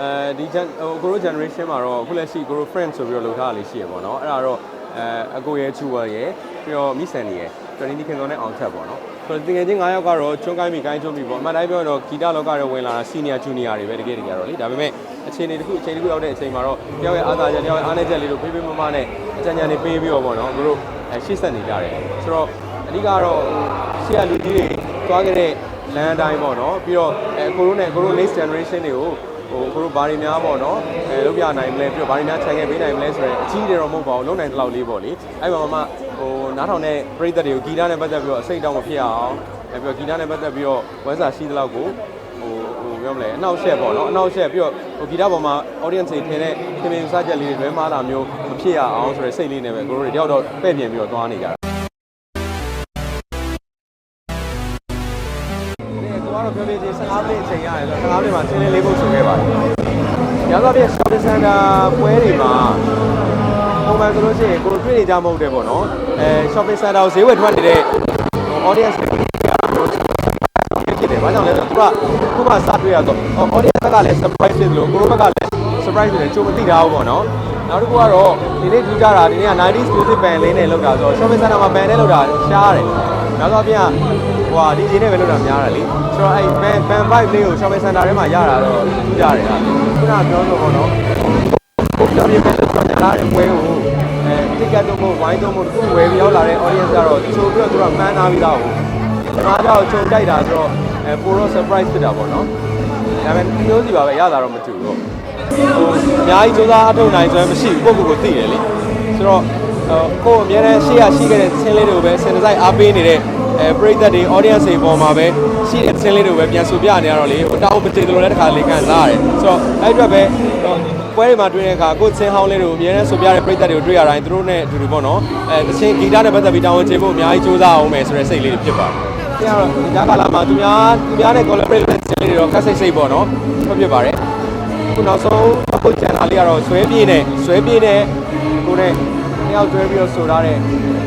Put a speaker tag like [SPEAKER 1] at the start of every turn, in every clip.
[SPEAKER 1] အဲဒီ gen ဟိုကိုရို generation မှာတော့အခုလက်ရှိကိုရို friend ဆိုပြီးတော့လုပ်ထားတာလေးရှိရပေါ့နော်အဲ့ဒါတော့အဲအကိုရဲ့ချူဝါရဲ့ပြီးတော့မိဆန်နေရဲ့ပြီးတော့နီခင်စောနဲ့အောင်ချက်ပေါ့နော်ဆိုတော့တင်ငယ်ချင်း9ယောက်ကတော့ချွန်းကိုင်းမိကိုင်းချွန်းမိပေါ့အမှန်တိုင်းပြောရင်တော့ဂီတလောကရဲ့ဝင်လာတာ senior junior တွေပဲတကယ်တကယ်တော့လေဒါပေမဲ့အခြေအနေတစ်ခုအချိန်တစ်ခုရောက်တဲ့အချိန်မှာတော့တယောက်ရဲ့အားသာချက်တယောက်ရဲ့အားနည်းချက်လေးတို့ဖေးဖေးမမနဲ့အကြံဉာဏ်တွေပေးပြီးတော့ပေါ့နော်သူတို့အဲရှေ့ဆက်နေကြတယ်ဆိုတော့အဓိကတော့ရှေ့ကလူကြီးတွေသွားခဲ့တဲ့လမ်းအတိုင်းပေါ့နော်ပြီးတော့အဲကိုရိုနဲ့ကိုရို next generation တွေကို ဟိုကိုတို့ဘာတွေများပေါ့နော်အဲလုပ်ပြနိုင်မလဲပြီးတော့ဘာတွေများခြံခဲ့ပေးနိုင်မလဲဆိုတော့အကြီးတွေတော့မဟုတ်ပါဘူးလုံးနိုင်တဲ့လောက်လေးပေါ့လေအဲ့မှာမှဟိုနားထောင်တဲ့ပရိသတ်တွေကိုဂီတနဲ့ပတ်သက်ပြီးတော့အစိတ်တောင်းမဖြစ်အောင်အဲပြီးတော့ဂီတနဲ့ပတ်သက်ပြီးတော့ဝမ်းစာရှိတဲ့လောက်ကိုဟိုဟိုပြောမလဲအနောက်ရှက်ပေါ့နော်အနောက်ရှက်ပြီးတော့ဟိုဂီတပေါ်မှာ audience တွေထင်တဲ့ခင်မင်စားချက်လေးတွေလွဲမှားတာမျိုးမဖြစ်ရအောင်ဆိုတဲ့စိတ်လေးနဲ့ပဲကိုတို့တွေတယောက်တော့ပဲ့ပြင်ပြီးတော့သွားနေကြတာ ပြောပြချင်း15မိနစ်အချိန်ရတယ်ဆိုတော့15မိနစ်မှာဆင်းလင်းလေးဖို့ဆိုခဲ့ပါတယ်။ရောသောပြ shopping center ပွဲတွေမှာပုံမှန်ဆိုလို့ရှိရင်ကိုတို့တွေ့နေကြမဟုတ်တယ်ပေါ့နော်။အဲ shopping center ကိုဈေးဝယ်ထွက်နေတဲ့ audience တွေကဖြစ်တယ်။ဘာကြောင့်လဲဆိုတော့သူကခုမှစတွေ့ရတော့ audience ကလည်း surprise ဖြစ်လို့ကိုတို့ဘက်ကလည်း surprise ဖြစ်တယ်ချိုးမသိတာဘူးပေါ့နော်။နောက်တစ်ခုကတော့ဒီနေ့ထူးကြတာဒီနေ့က 90s music band လေးနဲ့လောက်တာဆိုတော့ shopping center မှာ band နဲ့လောက်တာရှားတယ်။နောက်တော့ပြန် ဟိုဟာ DJ နဲ့ပဲလောက်တာများတယ်လေ။ဆိုတော့အဲ့ band band vibe လေးကို shopping center ထဲမှာရတာတော့ထူးကြတယ်ဟာ။ခုနကပြောလို့ပေါ့နော်။ကိုပြောပြမယ်ဆိုတော့လာတဲ့ပွဲကိုအဲ ticket တော့မဟုတ်ဝိုင်းတော့မဟုတ်သူ့ဝယ်ပြီးရောက်လာတဲ့ audience ကတော့ချိုးပြီးတော့သူကမှန်းထားပြီးသားကိုကျွန်တော်ကတော့ချုံကြိုက်တာဆိုတော့အဲပိုတော့ surprise ဖြစ်တာပေါ့နော်ဒါပေမဲ့မျိုးစီပါပဲရတာတော့မတူဘူးပေါ့ဟိုအများကြီးစူးစမ်းအထုတ်နိုင်စွမ်းမရှိဘူးကိုယ့်ကိုယ်ကိုသိတယ်လေဆိုတော့ဟိုကိုယ်အများနဲ့ရှေ့ရရှိခဲ့တဲ့ဆင်းလေးတွေကိုပဲစင်တစိုက်အားပေးနေတဲ့ အဲပရိသတ်တွေ audience တွေပေါ်မှာပဲရှိတဲ့ဆင်းလေးတွေကိုပဲပြန်ဆိုပြနေရတော့လေဟိုတောင်းမတည်တယ်လို့လည်းတစ်ခါလေးကန်စားရတယ်ဆိုတော့အဲ့အတွက်ပဲပွဲတွေမှာတွေ့တဲ့အခါကိုယ်ချင်းဟောင်းလေးတွေကိုအများနဲ့ဆိုပြတဲ့ပရိသတ်တွေကိုတွေ့ရတိုင်းသူတို့နဲ့အတူတူပေါ့နော်အဲတချင်းဂီတနဲ့ပတ်သက်ပြီးတောင်းဝန်ချေဖို့အများကြီးစူးစမ်းအောင်မယ်ဆိုတဲ့စိတ်လေးတွေဖြစ်ပါတယ်။ဒီကတော့ဒီကာလာမှာသူများသူများနဲ့ collaborate လုပ်တဲ့ဆင်းလေးတွေတော့ခက်စိတ်စိတ်ပေါ့နော်ဖြစ်ဖြစ်ပါတယ်။ခုနောက်ဆုံးအခုကျန်တာလေးကတော့ဆွဲပြေးနဲ့ဆွဲပြေးနဲ့ကိုနဲ့ တယောက်ဆွဲပြီးတော့ဆိုထားတဲ့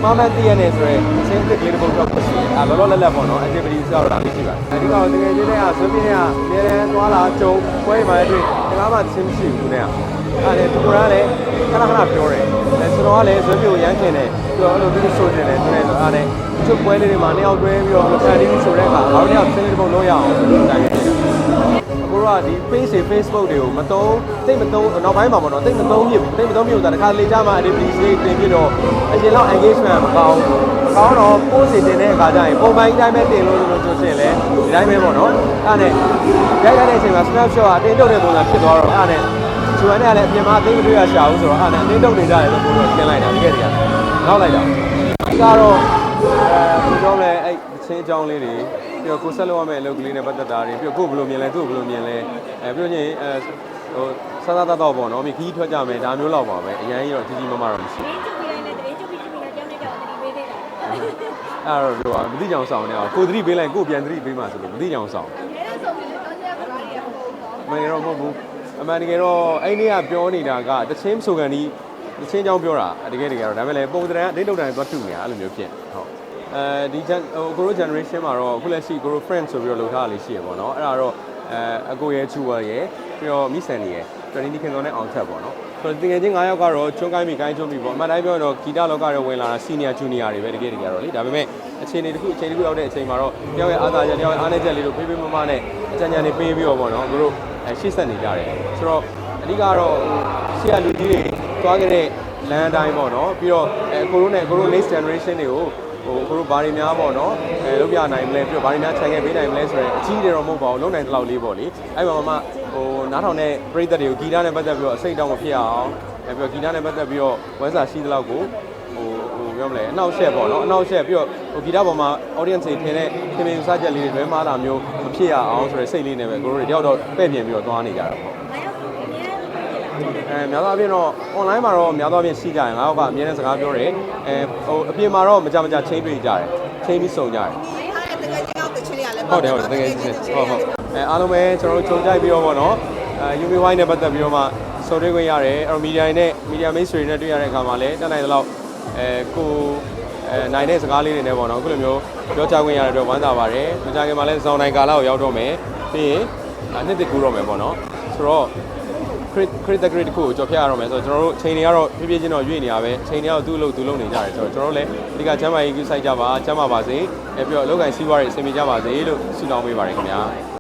[SPEAKER 1] မမတ်တည့်ရနဲ့ဆိုရဲအချင်းတစ်ကလေးတစ်ပုဒ်တော့ရှိတယ်။အဲလောလောလတ်လတ်ပေါ့နော် activity ဆိုတော့ဒါလေးရှိပါတယ်။အဲဒီကောင်တကယ်ချင်းတဲ့ကဆွဲပြေးနဲ့ကအများနဲ့သွားလာကြုံပွဲမှာတွေ့ဒီကားမှချင်းမရှိဘူးနဲ့။အဲ့ဒါဒီကိုရလည်းခဏခဏပြောတယ်။အဲကျွန်တော်ကလည်းဆွဲပြေးကိုရမ်းခင်တယ်။ပြောအဲ့လိုမျိုးဆိုချင်တယ်သူနဲ့ဆိုအဲ့ဒါနဲ့ချုပ်ပွဲလေးတွေမှာနှစ်ယောက်တွဲပြီးတော့ဖန်တီးဆိုတဲ့အခါငါတို့တယောက်ဆင်းလေးတစ်ပုဒ်လုံးရအောင်ဆိုတော့တိုင်း နေတယ်။အခုတော့ဒီ face တွေ Facebook တွေကိုမတုံးတိတ်မတုံးနောက်ပိုင်းမှာပေါ့နော်တိတ်မတုံးမြစ်တိတ်မတုံးမြစ်ဆိုတာတစ်ခါလေကြမှာ activity လေးတင်ပြတော့အရင်လောက် engagement မကောင်းဘူးမကောင်းတော့ post တွေတင်တဲ့အခါကျရင်ပုံမှန်အတိုင်းပဲတင်လို့လို့ဆိုရှင်လဲဒီတိုင်းပဲပေါ့နော်အဲ့ဒါနဲ့ရိုက်ရတဲ့အချိန်မှာ snapshot ကအတင်းတုပ်တဲ့ပုံစံဖြစ်သွားတော့အဲ့ဒါနဲ့ချူဝမ်းနဲ့လည်းအပြင်မှာအသိမတွေ့ရရှာဘူးဆိုတော့အဲ့ဒါနဲ့အတင်းတုပ်နေကြတယ်လို့ပြောတော့တင်လိုက်တာတကယ်တည်းကနောက်လိုက်တာဒီကတော့အဲဘယ်လိုလဲအဲ့ချင်းအကြောင်းလေးတွေ ပြီးတော့ကိုဆက်လုပ်ရမယ့်အလုပ်ကလေးနဲ့ပတ်သက်တာတွေပြီးတော့ကိုဘယ်လိုမြင်လဲသူ့ဘယ်လိုမြင်လဲအဲပြီးတော့ညင်အဲဟိုစသသတော့ပေါ့နော်မိခီးထွက်ကြမယ်ဒါမျိုးလောက်ပါပဲအရင်ကြီးတော့ကြီးကြီးမားမားတော့မရှိဘူး
[SPEAKER 2] တရင်ကျုပ်ပြီးလိုက်တဲ့တရင်ကျုပ်ပြီးပြီးတော့ကြောင်းနေကြောင်းတတိပေးသေးတာ
[SPEAKER 1] အဲ့တော့ပြောမသိကြအောင်ဆောင်နေအောင်ကိုသတိပေးလိုက်ကိုပြန်သတိပေးမှဆိုလို့မသိကြအောင်ဆောင်
[SPEAKER 2] အဲဒါဆိုပြီးတော့ကြောင်းရကဘာတွေဟုတ်တော့
[SPEAKER 1] အမှန်ကတော့မဟုတ်ဘူးအမှန်တကယ်တော့အဲ့ဒီကပြောနေတာကတချင်းဆိုကန် ဒီတချင်းကြောင်းပြောတာတကယ်တကယ်တော့ဒါပေမဲ့လည်းပုံသဏ္ဍာန်အတိတ်တုတ်တန်သွားတူနေတာအဲ့လိုမျိုးဖြစ်ဟုတ်အဲဒီ gen ဟိုကိုရို generation မှာတော့အခုလက်ရှိကိုရို friend ဆိုပြီးတော့လုပ်ထားတာလေးရှိရပေါ့နော်အဲ့ဒါတော့အဲအကိုရဲ့ချူဝါရဲ့ပြီးတော့မိဆန်နေရဲ့ပြီးတော့နီခင်စောနဲ့အောင်ချက်ပေါ့နော်ဆိုတော့တင်ငယ်ချင်း9ယောက်ကတော့ချွန်းကိုင်းမိကိုင်းချွန်းမိပေါ့အမှန်တိုင်းပြောရင်တော့ဂီတလောကရဲ့ဝင်လာတာ senior junior တွေပဲတကယ်တကယ်တော့လေဒါပေမဲ့အခြေအနေတစ်ခုအချိန်တစ်ခုရောက်တဲ့အချိန်မှာတော့တယောက်ရဲ့အားသာချက်တယောက်ရဲ့အားနည်းချက်လေးတို့ဖေးဖေးမမနဲ့အကြံဉာဏ်တွေပေးပြီးတော့ပေါ့နော်သူတို့အဲရှေ့ဆက်နေကြတယ်ဆိုတော့အဓိကတော့ရှေ့ကလူကြီးတွေ သွားခဲ့တဲ့လမ်းအတိုင်းပေါ့နော်ပြီးတော့အဲကိုရိုနဲ့ကိုရို next generation တွေကိုဟိုကိုတို့ဘာတွေများပေါ့နော်အဲလုပ်ပြနိုင်မလဲပြီးတော့ဘာတွေများခြံခဲ့ပေးနိုင်မလဲဆိုတော့အကြီးတွေတော့မဟုတ်ပါဘူးလုံနိုင်တဲ့လောက်လေးပေါ့လေအဲ့မှာမှဟိုနားထောင်တဲ့ပရိသတ်တွေကိုဂီတနဲ့ပတ်သက်ပြီးတော့အစိတ်တောင်းမဖြစ်အောင်အဲပြီးတော့ဂီတနဲ့ပတ်သက်ပြီးတော့ဝမ်းစာရှိတဲ့လောက်ကိုဟိုဟိုပြောမလဲအနောက်ရှက်ပေါ့နော်အနောက်ရှက်ပြီးတော့ဟိုဂီတပေါ်မှာ audience တွေထင်တဲ့ခင်မင်စားချက်လေးတွေလွဲမှားတာမျိုးမဖြစ်ရအောင်ဆိုတဲ့စိတ်လေးနဲ့ပဲကိုတို့တွေတယောက်တော့ပဲ့ပြင်ပြီးတော့သွားနေကြတာပေါ့
[SPEAKER 2] ငါရောက်ဆိုအများကြီး
[SPEAKER 1] အဲများသောအားဖြင့်တော့ online မှာတော့များသောအားဖြင့်ရှိကြရင်ငါတို့ကအမြဲတမ်းစကားပြောတယ်အဲဟိုအပြင်မှာတော့မကြမကြချင်းတွေ့ကြတယ်ချင်းပြီးစုံကြတယ်
[SPEAKER 3] တကယ်ကြီးအောင်တချင်းလေးကလည်း
[SPEAKER 1] ဟုတ်တယ်ဟုတ်တယ်တကယ်ချင်းဟုတ်ဟုတ်အဲအားလုံးပဲကျွန်တော်တို့ကြုံကြိုက်ပြီးတော့ဗောနော်အဲ UBY နဲ့ပတ်သက်ပြီးတော့မှဆုံတွေ့ခွင့်ရတယ်အဲ့တော့ media နဲ့ media mates တွေနဲ့တွေ့ရတဲ့အခါမှာလည်းတက်နိုင်တဲ့လောက်အဲကိုအဲနိုင်တဲ့စကားလေးတွေနဲ့ပေါ့နော်အခုလိုမျိုးပြောချခွင့်ရတဲ့အတွက်ဝမ်းသာပါတယ်။မကြခင်မှာလည်းဇောင်းနိုင်ကာလာကိုရောက်တော့မယ်။ပြီးရင်နှစ်တစ်ကူတော့မယ်ပေါ့နော်။ဆိုတော့ crit crit the crit တစ်ခုကိုကြော်ဖြတ်ရတော့မယ်ဆိုတော့ကျွန်တော်တို့ချိန်တွေကတော့ဖြည်းဖြည်းချင်းတော့ရွေ့နေရပဲချိန်တွေကတော့သူ့အလုပ်သူ့လုပ်နေကြတယ်ဆိုတော့ကျွန်တော်တို့လည်းအဓိကကျမ်းမာရေးကူးဆိုင်ကြပါကျမ်းမာပါစေအဲပြီးတော့အလုပ်ကိုင်စီးပွားရေးအဆင်ပြေကြပါစေလို့ဆုတောင်းပေးပါတယ်ခင်ဗျာ